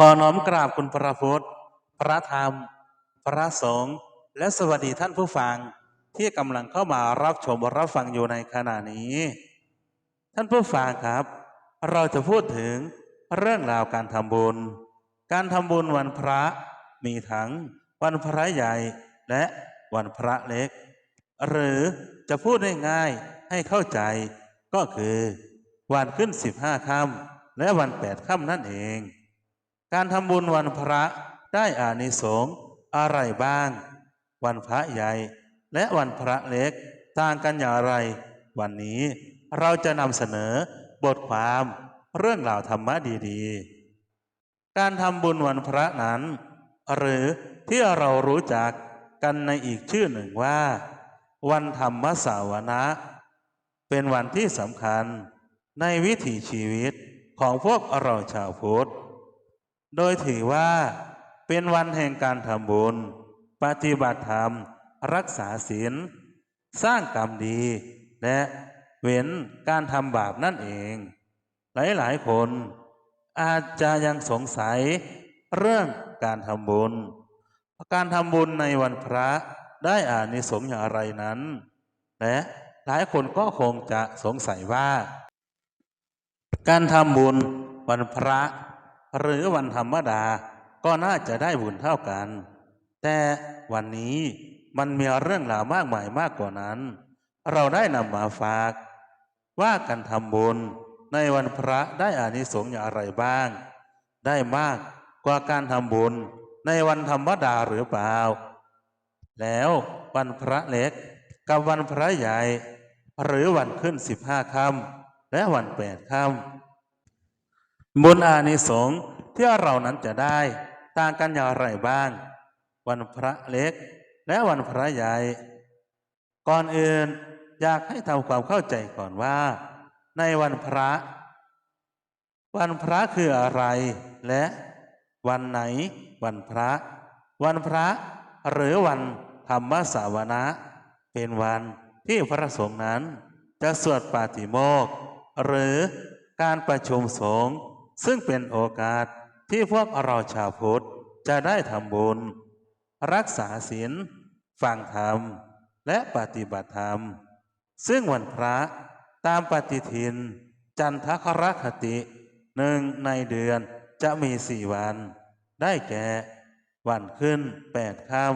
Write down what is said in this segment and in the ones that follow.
ขอน้อมกราบคุณพระพุทธ พระธรรม พระสงฆ์ และสวัสดีท่านผู้ฟังที่กำลังเข้ามารับชมรับฟังอยู่ในขณะนี้ ท่านผู้ฟังครับ เราจะพูดถึงเรื่องราวการทำบุญ การทำบุญวันพระมีทั้งวันพระใหญ่และวันพระเล็ก หรือจะพูดง่ายๆให้เข้าใจก็คือ วันขึ้นสิบห้าค่ำและวันแปดค่ำนั่นเอง การทำบุญวันพระได้อานิสงส์อะไรบ้าง วันพระใหญ่ และวันพระเล็กต่างกันอย่างไร วันนี้เราจะนำเสนอบทความเรื่องราวธรรมะดีๆ การทำบุญวันพระนั้น หรือที่เรารู้จักกันในอีกชื่อหนึ่งว่า วันธรรมสาวนะ เป็นวันที่สำคัญในวิถีชีวิตของพวกเราชาวพุทธ โดยถือว่าเป็นวันแห่งการทำบุญ ปฏิบัติธรรม รักษาศีล สร้างกรรมดี และเว้นการทำบาปนั่นเอง หลายๆ คนอาจจะยังสงสัยเรื่องการทำบุญ การทำบุญในวันพระได้อานิสงส์อย่างไรนั้น และหลายคนก็คงจะสงสัยว่า การทำบุญวันพระ หรือวันธรรมดาก็น่าจะได้บุญเท่ากัน แต่วันนี้มันมีเรื่องราวมากมายมากกว่านั้น เราได้นำมาฝาก ว่าการทำบุญในวันพระได้อานิสงส์อย่างไรบ้าง ได้มากกว่าการทำบุญในวันธรรมดาหรือเปล่า แล้ววันพระเล็กกับวันพระใหญ่ หรือวันขึ้นสิบห้าค่ำและวันแปดค่ำ บุญอานิสงส์ที่เรานั้นจะได้ต่างกันอย่างไรบ้าง วันพระเล็กและวันพระใหญ่ ก่อนอื่นอยากให้ทำความเข้าใจก่อนว่า ในวันพระ วันพระคืออะไร และวันไหน วันพระ วันพระหรือวันธรรมสาวนะ เป็นวันที่พระสงฆ์นั้นจะสวดปาติโมกข์หรือการประชุมสงฆ์ ซึ่งเป็นโอกาสที่พวกเราชาวพุทธจะได้ทำบุญ รักษาศีลฟังธรรม และปฏิบัติธรรม ซึ่งวันพระตามปฏิทิน จันทครคติหนึ่งในเดือนจะมีสี่วัน ได้แก่ วันขึ้นแปดค่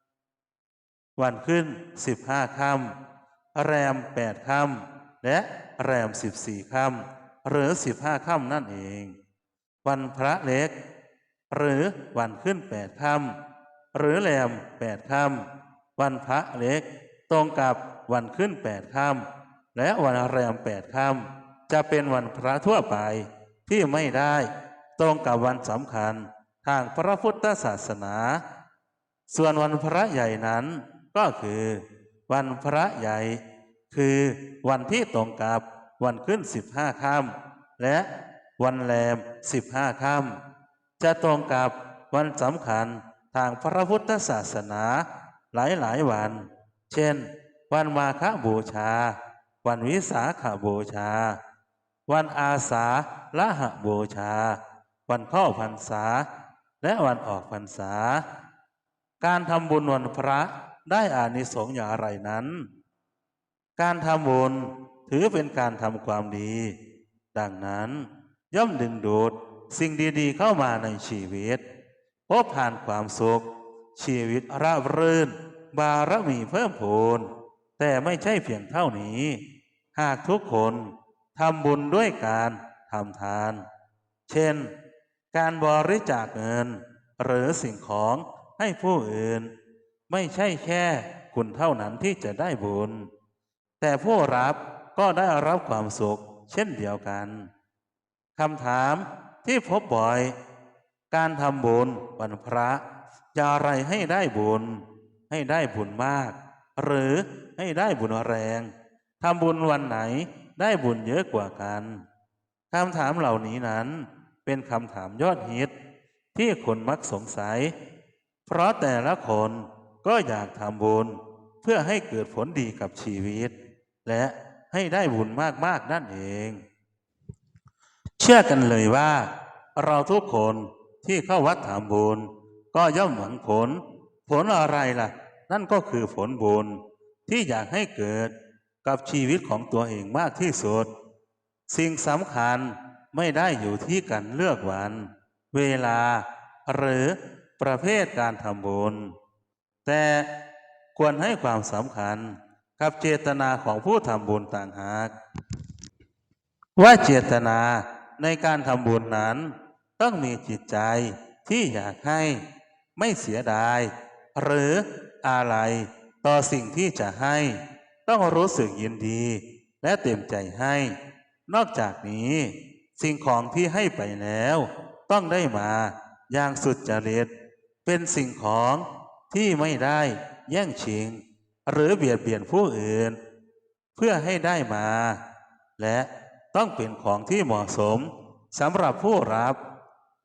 ำวันขึ้นสิบห้าค่ำแรมแปดค่ำและแรมสิบสี่ค่ำ หรือสิบห้าค่ำนั่นเอง วันพระเล็ก หรือวันขึ้นแปดค่ำหรือแรมแปดค่ำวันพระเล็ก ตรงกับวันขึ้นแปดค่ำและวันแรมแปดค่ำจะเป็นวันพระทั่วไปที่ไม่ได้ตรงกับวันสำคัญทางพระพุทธศาสนา ส่วนวันพระใหญ่นั้นก็คือ วันพระใหญ่ คือวันที่ตรงกับ วันขึ้นสิบห้าค่ำและวันแรมสิบห้าค่ำจะตรงกับวันสำคัญทางพระพุทธศาสนาหลายหลายวัน เช่น วันมาฆบูชา วันวิสาขบูชา วันอาสาละหะบูชา วันเข้าพรรษา และวันออกพรรษา การทำบุญวันพระได้อานิสงส์อย่างไรนั้น การทำบุญ ถือเป็นการทำความดี ดังนั้นย่อมดึงดูดสิ่งดีๆเข้ามาในชีวิตพบผ่านความสุข ชีวิตราบรื่น บารมีเพิ่มพูน แต่ไม่ใช่เพียงเท่านี้ หากทุกคนทำบุญด้วยการทำทาน เช่น การบริจาคเงิน หรือสิ่งของให้ผู้อื่น ไม่ใช่แค่คุณเท่านั้นที่จะได้บุญ แต่ผู้รับ ได้รับความสุข เช่นเดียวกันคำถามที่พบบ่อย การทำบุญวันพระจะอะไรให้ได้บุญ ให้ได้บุญมาก หรือให้ได้บุญแรงทำบุญวันไหนได้บุญเยอะกว่ากันคำถามเหล่านี้นั้นเป็นคำถามยอดฮิต ที่คนมักสงสัย เพราะแต่ละคนก็อยากทำบุญเพื่อให้เกิดผลดีกับชีวิต และ ให้ได้บุญมากๆนั่นเอง เชื่อกันเลยว่า เราทุกคนที่เข้าวัดถามบุญ ก็ย่อมหวังผล ผลอะไรล่ะ นั่นก็คือผลบุญที่อยากให้เกิดกับชีวิตของตัวเองมากที่สุด สิ่งสำคัญไม่ได้อยู่ที่การเลือกวัน เวลา หรือประเภทการทำบุญ แต่ควรให้ความสำคัญ กับเจตนาของผู้ทำบุญต่างหาก ว่าเจตนาในการทำบุญนั้น ต้องมีจิตใจที่อยากให้ไม่เสียดาย หรืออะไรต่อสิ่งที่จะให้ ต้องรู้สึกยินดี และเต็มใจให้ นอกจากนี้ สิ่งของที่ให้ไปแล้ว ต้องได้มาอย่างสุดจริตเป็นสิ่งของที่ไม่ได้แย่งชิง หรือเบียดเบียนผู้อื่น เพื่อให้ได้มา และต้องเป็นของที่เหมาะสมสำหรับผู้รับ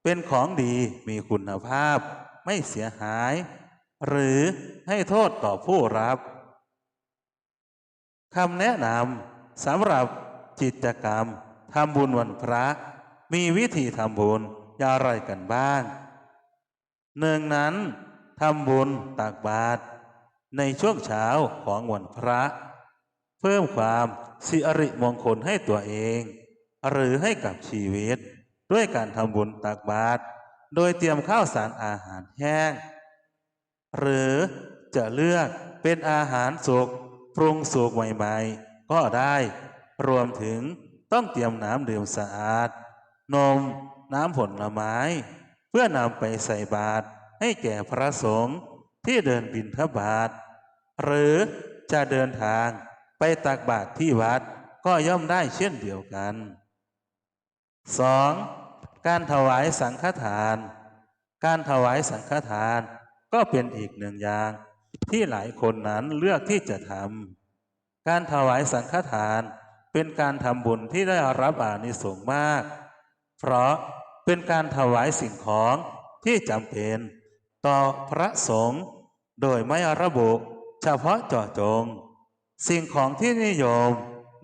เป็นของดีมีคุณภาพ ไม่เสียหาย หรือให้โทษต่อผู้รับคำแนะนำสำหรับกิจกรรมทำบุญวันพระ มีวิธีทำบุญอย่างไรกันบ้างหนึ่งนั้นทำบุญตักบาตร ในช่วงเช้าของวันพระ เพิ่มความสิริมงคลให้ตัวเอง หรือให้กับชีวิต ด้วยการทำบุญตักบาตรโดยเตรียมข้าวสารอาหารแห้ง หรือจะเลือกเป็นอาหารสุกปรุงสุกใหม่ๆ ก็ได้ รวมถึงต้องเตรียมน้ำดื่มสะอาด นม น้ำผลไม้ เพื่อนำไปใส่บาตรให้แก่พระสงฆ์ ที่เดินบิณฑบาตหรือจะเดินทางไปตักบาตรที่วัดก็ย่อมได้เช่นเดียวกัน 2. การถวายสังฆทาน การถวายสังฆทานก็เป็นอีกหนึ่งอย่าง ที่หลายคนนั้นเลือกที่จะทำการถวายสังฆทานเป็นการทำบุญที่ได้รับอานิสงส์มาก เพราะเป็นการถวายสิ่งของที่จำเป็น ต่อพระสงฆ์ โดยไม่ระบุเฉพาะเจาะจง สิ่งของที่นิยม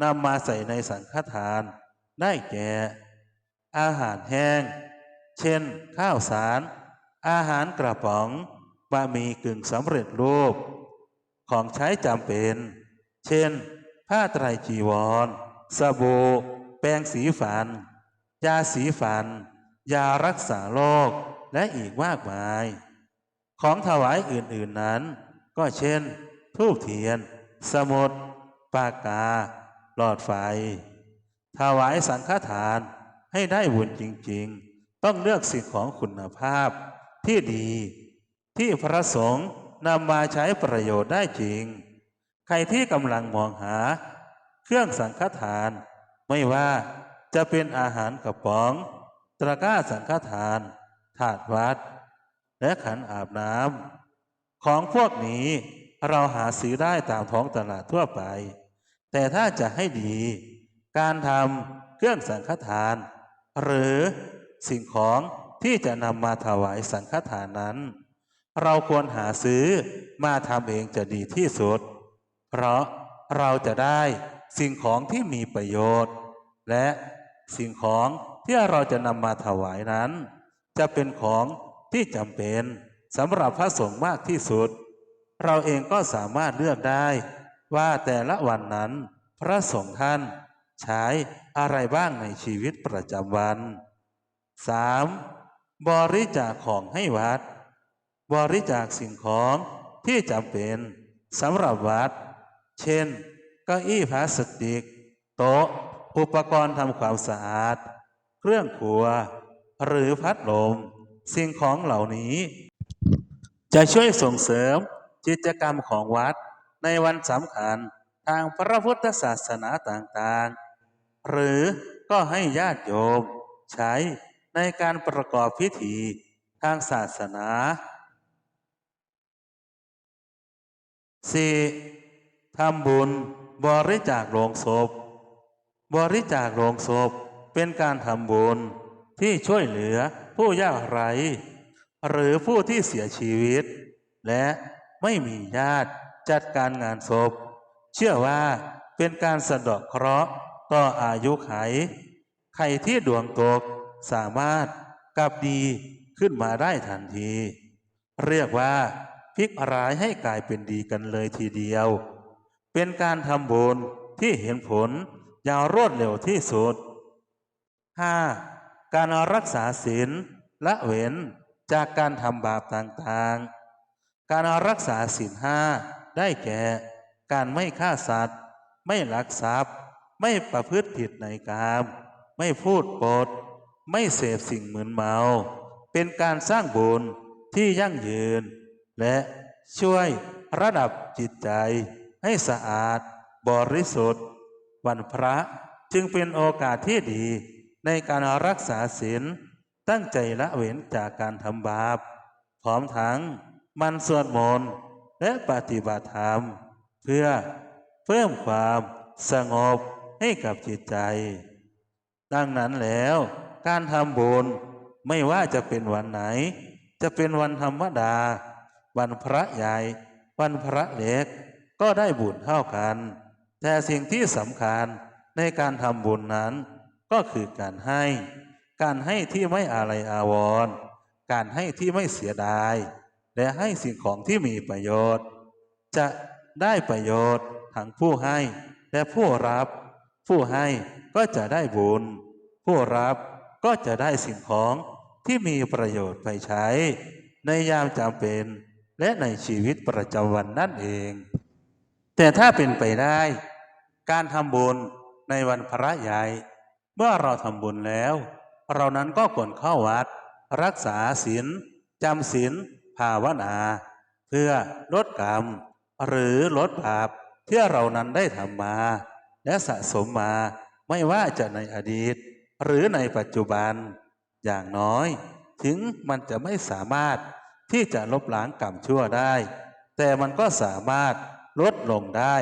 นำมาใส่ในสังฆทาน ได้แก่ อาหารแห้ง เช่น ข้าวสาร อาหารกระป๋องบะหมี่กึ่งสำเร็จรูป ของใช้จำเป็น เช่น ผ้าไตรจีวร สบู่แปรงสีฟัน ยาสีฟัน ยารักษาโรคและอีกมากมาย ของถวายอื่นๆนั้น ก็เช่นทูบเทียน สมุดปากกา หลอดไฟ ถวายสังฆทานให้ได้บุญจริงๆ ต้องเลือกสิ่งของคุณภาพที่ดี ที่พระสงฆ์นำมาใช้ประโยชน์ได้จริง ใครที่กำลังมองหา เครื่องสังฆทาน ไม่ว่าจะเป็นอาหารกระป๋อง ตะกร้าสังฆทาน ถาดวัด และขันอาบน้ำของพวกนี้เราหาซื้อได้ตามท้องตลาดทั่วไป แต่ถ้าจะให้ดี การทำเครื่องสังฆทาน หรือสิ่งของที่จะนำมาถวายสังฆทานนั้น เราควรหาซื้อมาทำเองจะดีที่สุด เพราะเราจะได้สิ่งของที่มีประโยชน์ และสิ่งของที่เราจะนำมาถวายนั้น จะเป็นของ ที่จำเป็นสำหรับพระสงฆ์มากที่สุด เราเองก็สามารถเลือกได้ว่าแต่ละวันนั้น พระสงฆ์ท่านใช้อะไรบ้างในชีวิตประจำวัน 3. บริจาคของให้วัด บริจาคสิ่งของที่จำเป็นสำหรับวัด เช่นเก้าอี้พลาสติก โต๊ะ อุปกรณ์ทำความสะอาด เครื่องครัว หรือพัดลม สิ่งของเหล่านี้ จะช่วยส่งเสริมกิจกรรมของวัดในวันสำคัญทางพระพุทธศาสนาต่างๆ หรือก็ให้ญาติโยม ใช้ในการประกอบพิธีทางศาสนา 4. ทำบุญบริจาคโลงศพ บริจาคโลงศพเป็นการทำบุญที่ช่วยเหลือ ผู้ยากไร้หรือผู้ที่เสียชีวิต และไม่มีญาติจัดการงานศพ เชื่อว่าเป็นการสะดาะเคราะห์ต่ออายุไข ใครที่ดวงตกสามารถกลับดีขึ้นมาได้ทันที เรียกว่าพลิกร้ายให้กลายเป็นดีกันเลยทีเดียว เป็นการทำบุญที่เห็นผลอย่างรวดเร็วที่สุด 5. การรักษาศีลละเว้นจากการทำบาปต่างๆ การรักษาศีลห้าได้แก่ การไม่ฆ่าสัตว์ ไม่ลักทรัพย์ ไม่ประพฤติผิดในกาม ไม่พูดปด ไม่เสพสิ่งเหมึนเมา เป็นการสร้างบุญที่ยั่งยืน และช่วยระดับจิตใจให้สะอาดบริสุทธิ์ วันพระจึงเป็นโอกาสที่ดี ในการรักษาศีลตั้งใจละเว้นจากการทำบาปพร้อมทั้งมันสวดมนต์และปฏิบัติธรรม เพื่อเพิ่มความสงบให้กับจิตใจ ดังนั้นแล้วการทำบุญไม่ว่าจะเป็นวันไหน จะเป็นวันธรรมดา วันพระใหญ่ วันพระเล็ก ก็ได้บุญเท่ากัน แต่สิ่งที่สำคัญในการทำบุญนั้น ก็คือการให้ การให้ที่ไม่อะไรอาวร การให้ที่ไม่เสียดาย และให้สิ่งของที่มีประโยชน์ จะได้ประโยชน์ทั้งผู้ให้และผู้รับ ผู้ให้ก็จะได้บุญ ผู้รับก็จะได้สิ่งของที่มีประโยชน์ไปใช้ ในยามจำเป็น และในชีวิตประจำวันนั่นเอง แต่ถ้าเป็นไปได้ การทำบุญในวันพระใหญ่ เมื่อเราทำบุญแล้ว เรานั้นก็ควรเข้าวัด รักษาศีลจำศีลภาวนา เพื่อลดกรรม หรือลดบาปที่เรานั้นได้ทำมา และสะสมมาไม่ว่าจะในอดีต หรือในปัจจุบัน อย่างน้อย ถึงมันจะไม่สามารถที่จะลบล้างกรรมชั่วได้ แต่มันก็สามารถลดลงได้